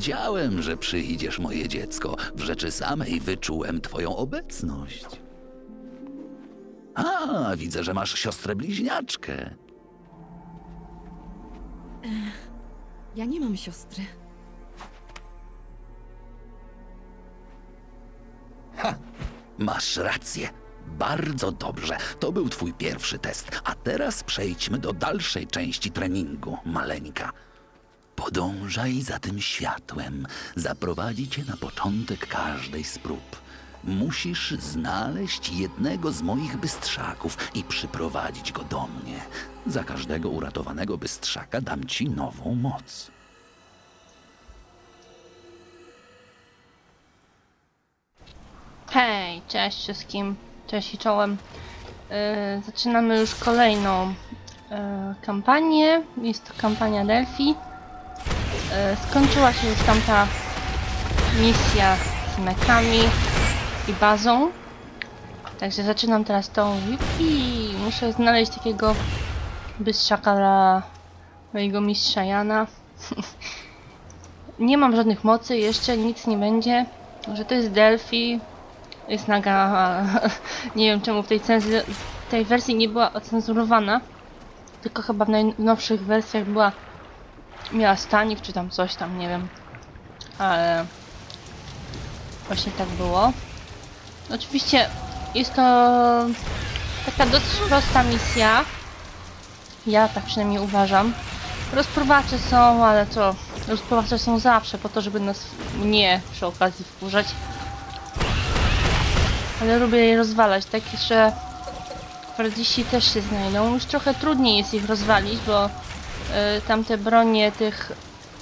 Wiedziałem, że przyjdziesz, moje dziecko. W rzeczy samej wyczułem twoją obecność. A, widzę, że masz siostrę bliźniaczkę. Ja nie mam siostry. Masz rację. Bardzo dobrze. To był twój pierwszy test. A teraz przejdźmy do dalszej części treningu, maleńka. Podążaj za tym światłem. Zaprowadzi cię na początek każdej z prób. Musisz znaleźć jednego z moich bystrzaków i przyprowadzić go do mnie. Za każdego uratowanego bystrzaka dam ci nową moc. Hej, cześć wszystkim. Cześć i czołem. Yy, zaczynamy już kolejną yy, kampanię. Jest to kampania Delphi. Yy, skończyła się już tamta misja z mekami i bazą. Także zaczynam teraz tą i muszę znaleźć takiego bystrzaka dla mojego mistrza Jana. nie mam żadnych mocy, jeszcze nic nie będzie. Że to jest Delphi, jest naga. Nie wiem czemu w tej, tej wersji nie była ocenzurowana. Tylko chyba w najnowszych wersjach była. Miała stanik czy tam coś tam, nie wiem. Ale. Właśnie tak było. Oczywiście jest to taka dosyć prosta misja. Ja tak przynajmniej uważam. Rozpruwacze są, ale to rozpruwacze są zawsze po to, żeby nas mnie przy okazji wkurzać. Ale lubię je rozwalać, tak że kwardziści też się znajdą. Już trochę trudniej jest ich rozwalić, bo tamte bronie tych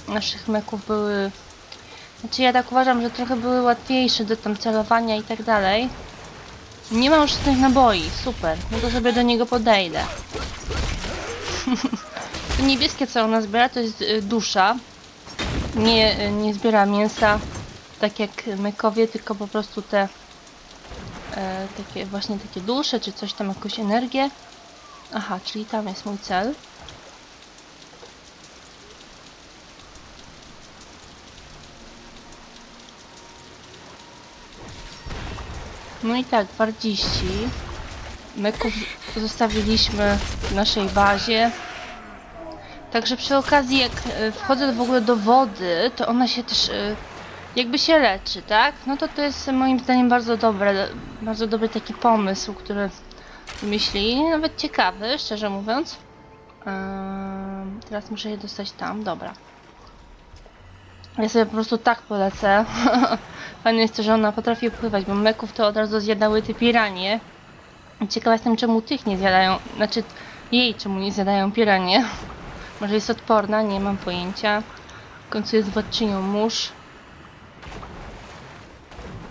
naszych meków były... Znaczy ja tak uważam, że trochę były łatwiejsze do tam celowania i tak dalej. Nie mam już tych naboi, super. No to sobie do niego podejdę. To niebieskie co ona zbiera to jest y, dusza. Nie, y, nie zbiera mięsa tak jak mekowie, tylko po prostu te e, takie właśnie takie dusze, czy coś tam, jakąś energię. Aha, czyli tam jest mój cel. No i tak, gwardziści. Meków zostawiliśmy w naszej bazie. Także przy okazji, jak e, wchodzę w ogóle do wody, to ona się też e, jakby się leczy, tak? No to to jest moim zdaniem bardzo dobre, bardzo dobry taki pomysł, który wymyślili, nawet ciekawy, szczerze mówiąc. Ehm, teraz muszę je dostać tam, dobra. Ja sobie po prostu tak polecę. Fajne jest to, że ona potrafi pływać, bo meków to od razu zjadały te piranie. Ciekawa jestem, czemu tych nie zjadają, znaczy jej czemu nie zjadają piranie. Może jest odporna, nie mam pojęcia. W końcu jest władczynią mórz.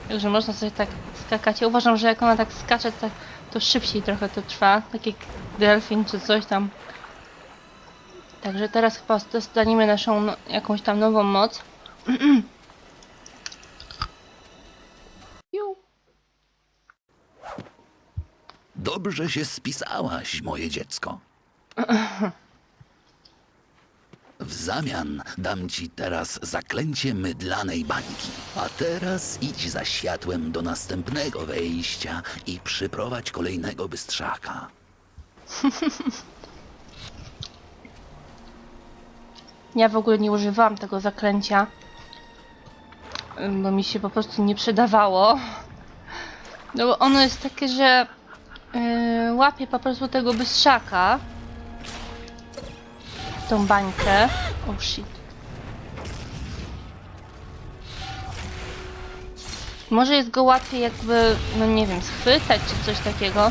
Także można sobie tak skakać. Ja uważam, że jak ona tak skacze, tak, to szybciej trochę to trwa. Tak jak delfin czy coś tam. Także teraz chyba dostaniemy naszą no, jakąś tam nową moc. Dobrze się spisałaś, moje dziecko. W zamian dam ci teraz zaklęcie mydlanej bańki. A teraz idź za światłem do następnego wejścia i przyprowadź kolejnego bystrzaka. Ja w ogóle nie używałam tego zaklęcia. Bo mi się po prostu nie przydawało. No bo ono jest takie, że yy, łapie po prostu tego bystrzaka. Tą bańkę. Oh shit. Może jest go łatwiej jakby, no nie wiem, schwytać czy coś takiego.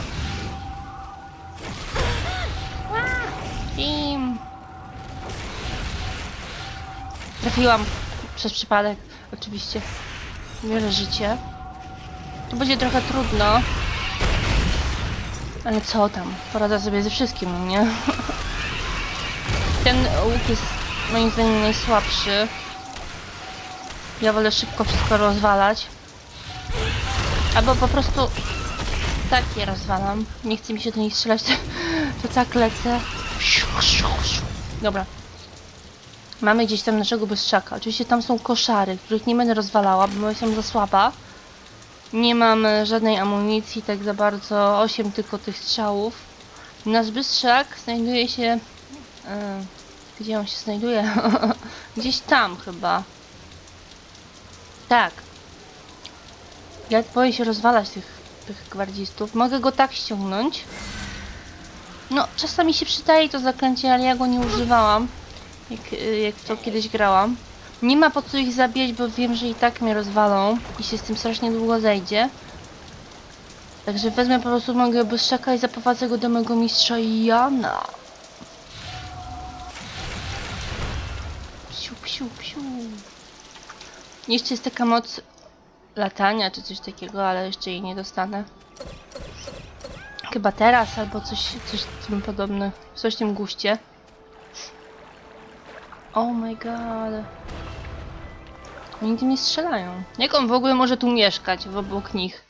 Team. Trafiłam przez przypadek, oczywiście. Biorę życie. To będzie trochę trudno. Ale co tam? Poradzę sobie ze wszystkim, nie? Ten łuk jest moim zdaniem najsłabszy. Ja wolę szybko wszystko rozwalać. Albo po prostu tak je rozwalam. Nie chce mi się do nich strzelać, to tak lecę. Dobra. Mamy gdzieś tam naszego bystrzaka. Oczywiście tam są koszary, których nie będę rozwalała, bo jestem za słaba. Nie mam e, żadnej amunicji, tak za bardzo. 8 tylko tych strzałów. Nasz bystrzak znajduje się... E, gdzie on się znajduje? Gdzieś tam chyba. Tak. Ja boję się rozwalać tych, tych gwardzistów. Mogę go tak ściągnąć. No, czasami się przydaje to zaklęcie, ale ja go nie używałam. Jak, y, jak to kiedyś grałam. Nie ma po co ich zabijać, bo wiem, że i tak mnie rozwalą i się z tym strasznie długo zejdzie. Także wezmę po prostu mojego błyszczaka i zaprowadzę go do mojego mistrza Jana. Psiu, psiu, psiu. Jeszcze jest taka moc latania czy coś takiego, ale jeszcze jej nie dostanę. Chyba teraz albo coś, coś tym podobne. Coś w tym guście. Oh my god. Oni tym nie strzelają. Jak on w ogóle może tu mieszkać w obok nich?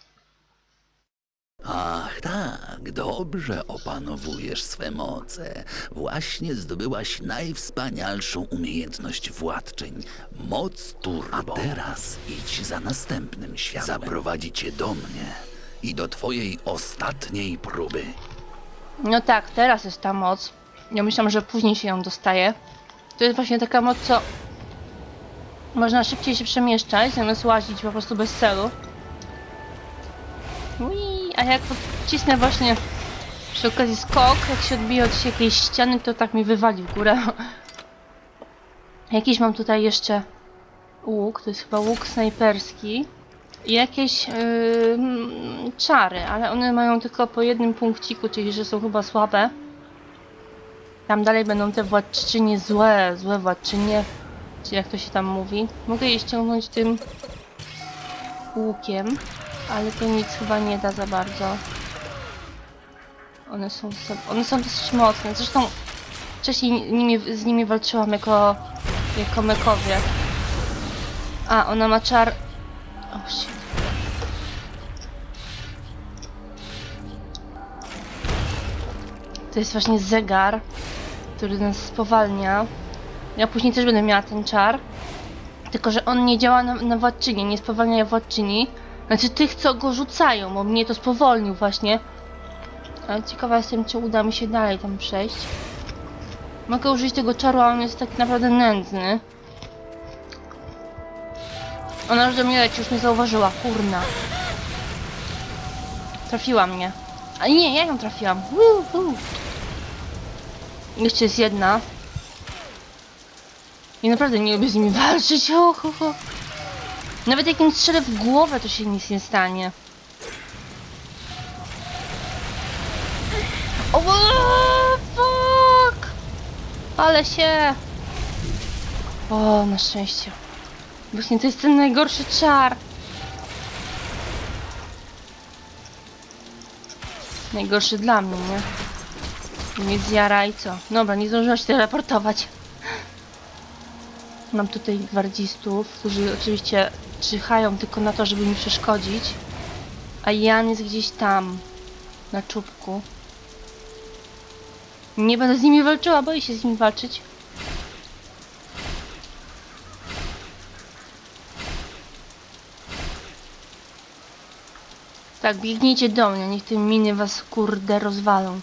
Ach tak, dobrze opanowujesz swe moce. Właśnie zdobyłaś najwspanialszą umiejętność władczyń moc turbo. A teraz idź za następnym światłem. Zaprowadzi cię do mnie i do twojej ostatniej próby. No tak, teraz jest ta moc. Ja myślałam, że później się ją dostaje. To jest właśnie taka moc, co można szybciej się przemieszczać, zamiast łazić po prostu bez celu. Ui, a jak wcisnę właśnie przy okazji skok, jak się odbije od jakiejś ściany, to tak mi wywali w górę. Jakiś mam tutaj jeszcze łuk, to jest chyba łuk snajperski. I jakieś yy, czary, ale one mają tylko po jednym punkciku, czyli że są chyba słabe. Tam dalej będą te władczynie złe, złe władczynie, czy jak to się tam mówi. Mogę je ściągnąć tym łukiem, ale to nic chyba nie da za bardzo. One są, one są dosyć mocne. Zresztą wcześniej nimi, z nimi walczyłam jako, jako mekowie. A, ona ma czar... O, shit. To jest właśnie zegar, który nas spowalnia. Ja później też będę miała ten czar. Tylko, że on nie działa na, na władczyni, nie spowalnia władczyni. Znaczy tych, co go rzucają, bo mnie to spowolnił właśnie. Ale ciekawa jestem, czy uda mi się dalej tam przejść. Mogę użyć tego czaru, a on jest tak naprawdę nędzny. Ona już do mnie leci, już mnie zauważyła, kurna. Trafiła mnie. A nie, ja ją trafiłam. Woo. Jeszcze jest jedna. I naprawdę nie lubię z nimi walczyć. O. Nawet jak im strzelę w głowę, to się nic nie stanie. O, fuck! Ale się... O, na szczęście. Właśnie to jest ten najgorszy czar. Najgorszy dla mnie, nie? Nie zjara i co? Dobra, nie zdążyła się teleportować. Mam tutaj gwardzistów, którzy oczywiście czyhają tylko na to, żeby mi przeszkodzić. A Jan jest gdzieś tam, na czubku. Nie będę z nimi walczyła, boję się z nimi walczyć. Tak, biegnijcie do mnie, niech te miny was kurde rozwalą.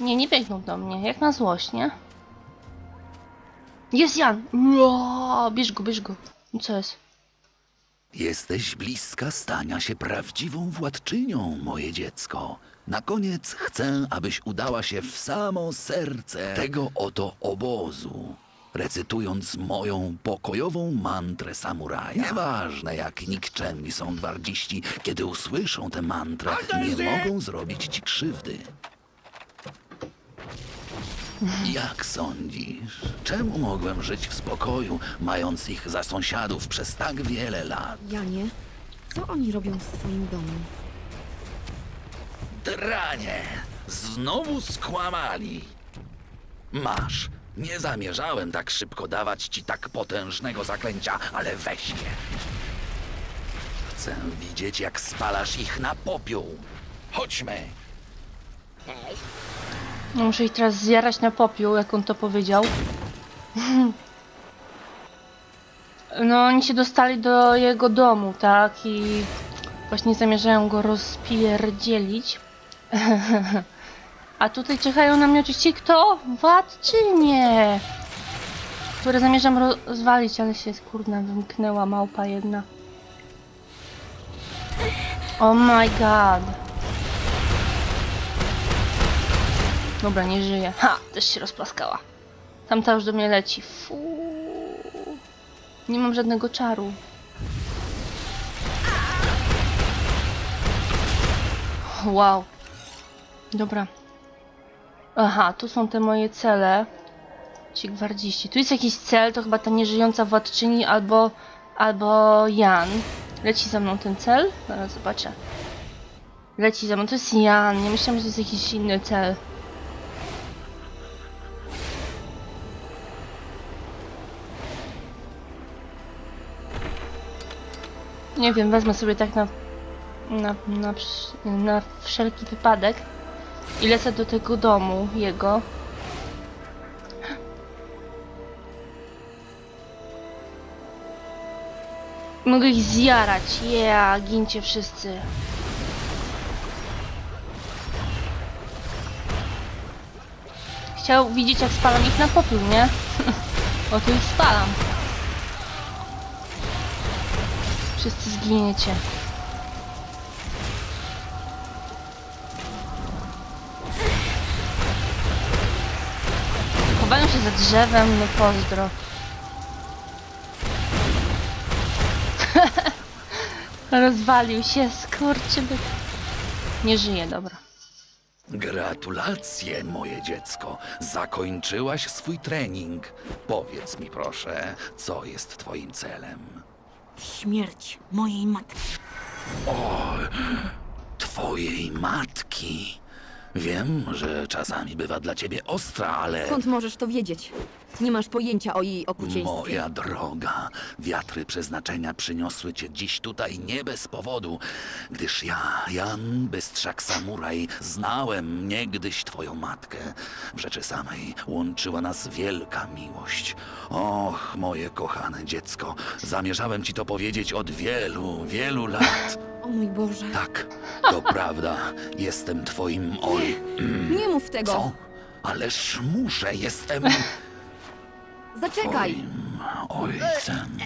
Nie, nie biegną do mnie, jak na złość, nie? Jest Jan! Ua, bierz go, bierz go. No Co jest? Jesteś bliska stania się prawdziwą władczynią, moje dziecko. Na koniec chcę, abyś udała się w samo serce tego oto obozu, recytując moją pokojową mantrę samuraja. Nieważne, jak nikczemni są gwardziści, kiedy usłyszą tę mantrę, nie mogą zrobić ci krzywdy. Jak sądzisz, czemu mogłem żyć w spokoju, mając ich za sąsiadów przez tak wiele lat? Janie, co oni robią w swoim domu? Dranie! Znowu skłamali! Masz. Nie zamierzałem tak szybko dawać ci tak potężnego zaklęcia, ale weź je. Chcę widzieć, jak spalasz ich na popiół. Chodźmy. No muszę ich teraz zjarać na popiół, jak on to powiedział. No, oni się dostali do jego domu, tak? I właśnie zamierzają go rozpierdzielić. A tutaj czekają na mnie oczywiście kto? Władczynie! Które zamierzam rozwalić, ale się kurna wymknęła małpa jedna. Oh my god. Dobra, nie żyje. Ha! Też się rozplaskała. Tamta już do mnie leci. Fuuu. Nie mam żadnego czaru. Wow. Dobra. Aha, tu są te moje cele. Ci gwardziści. Tu jest jakiś cel, to chyba ta nieżyjąca władczyni albo... albo Jan. Leci za mną ten cel? Zaraz zobaczę. Leci za mną. To jest Jan. Nie myślałam, że to jest jakiś inny cel. Nie wiem, wezmę sobie tak na, na, na, na wszelki wypadek i lecę do tego domu jego. Mogę ich zjarać, yeah, gincie wszyscy. Chciał widzieć jak spalam ich na popiół, nie? o to ich spalam. Wszyscy zginiecie. Chowają się za drzewem, no pozdro. Rozwalił się, skurczybyk. Nie żyje, dobra. Gratulacje, moje dziecko. Zakończyłaś swój trening. Powiedz mi proszę, co jest twoim celem? Śmierć mojej matki. Twojej matki. Wiem, że czasami bywa dla ciebie ostra, ale... Skąd możesz to wiedzieć? Nie masz pojęcia o jej okrucieństwie. Moja droga, wiatry przeznaczenia przyniosły cię dziś tutaj nie bez powodu, gdyż ja, Jan Bystrzak Samuraj, znałem niegdyś twoją matkę. W rzeczy samej łączyła nas wielka miłość. Och, moje kochane dziecko, zamierzałem ci to powiedzieć od wielu, wielu lat. O mój Boże. Tak, to prawda, jestem twoim oj... Nie mów tego. Co? Ależ muszę, jestem... Zaczekaj. Twoim ojcem.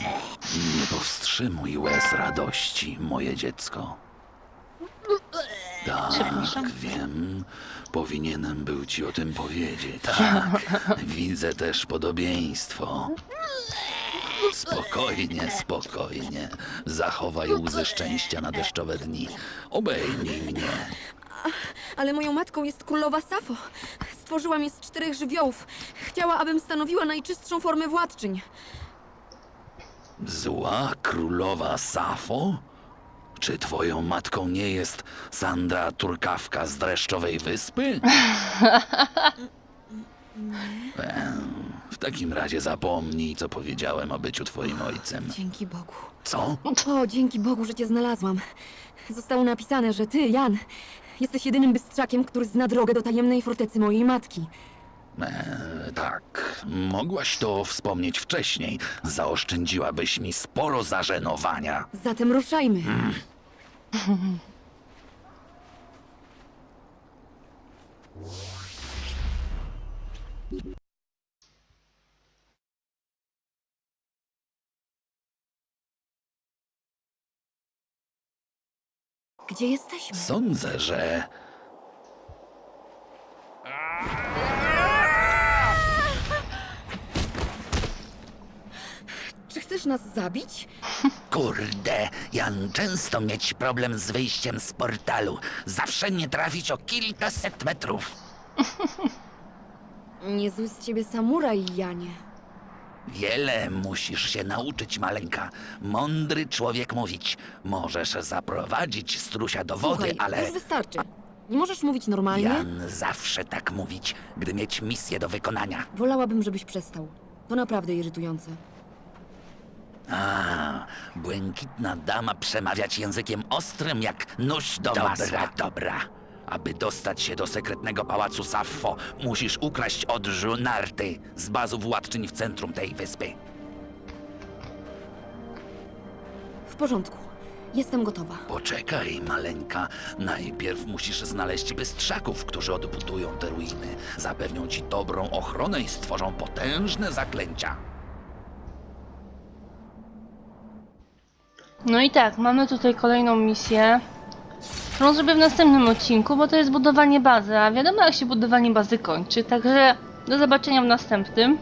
Nie powstrzymuj łez radości, moje dziecko. Tak, wiem. Powinienem był ci o tym powiedzieć. Tak, widzę też podobieństwo. Spokojnie, spokojnie. Zachowaj łzy szczęścia na deszczowe dni. Obejmij mnie. Ale moją matką jest królowa Safo. Stworzyłam je z czterech żywiołów. Chciała, abym stanowiła najczystszą formę władczyń. Zła królowa Safo? Czy twoją matką nie jest Sandra Turkawka z Dreszczowej Wyspy? Em, W takim razie zapomnij, co powiedziałem o byciu twoim ojcem. Dzięki Bogu. Co? O, dzięki Bogu, że cię znalazłam. Zostało napisane, że ty, Jan, jesteś jedynym bystrzakiem, który zna drogę do tajemnej fortecy mojej matki. E, tak, mogłaś to wspomnieć wcześniej. Zaoszczędziłabyś mi sporo zażenowania. Zatem ruszajmy. Gdzie jesteśmy? Sądzę, że Czy chcesz nas zabić? Kurde, Jan często mieć problem z wyjściem z portalu. Zawsze nie trafić o kilkaset metrów. Niezły z ciebie samuraj, Janie. Wiele musisz się nauczyć, maleńka. Mądry człowiek mówić. Możesz zaprowadzić strusia do wody, Słuchaj, ale już wystarczy. Nie możesz mówić normalnie? Jan zawsze tak mówić, gdy mieć misję do wykonania. Wolałabym, żebyś przestał. To naprawdę irytujące. A, błękitna dama przemawiać językiem ostrym jak nóż do dobra, masła. Dobra, Aby dostać się do sekretnego pałacu Saffo, musisz ukraść od narty z bazu władczyń w centrum tej wyspy. W porządku. Jestem gotowa. Poczekaj, maleńka. Najpierw musisz znaleźć bystrzaków, którzy odbudują te ruiny. Zapewnią ci dobrą ochronę i stworzą potężne zaklęcia. No i tak, mamy tutaj kolejną misję, którą zrobię w następnym odcinku, bo to jest budowanie bazy, a wiadomo jak się budowanie bazy kończy, także do zobaczenia w następnym.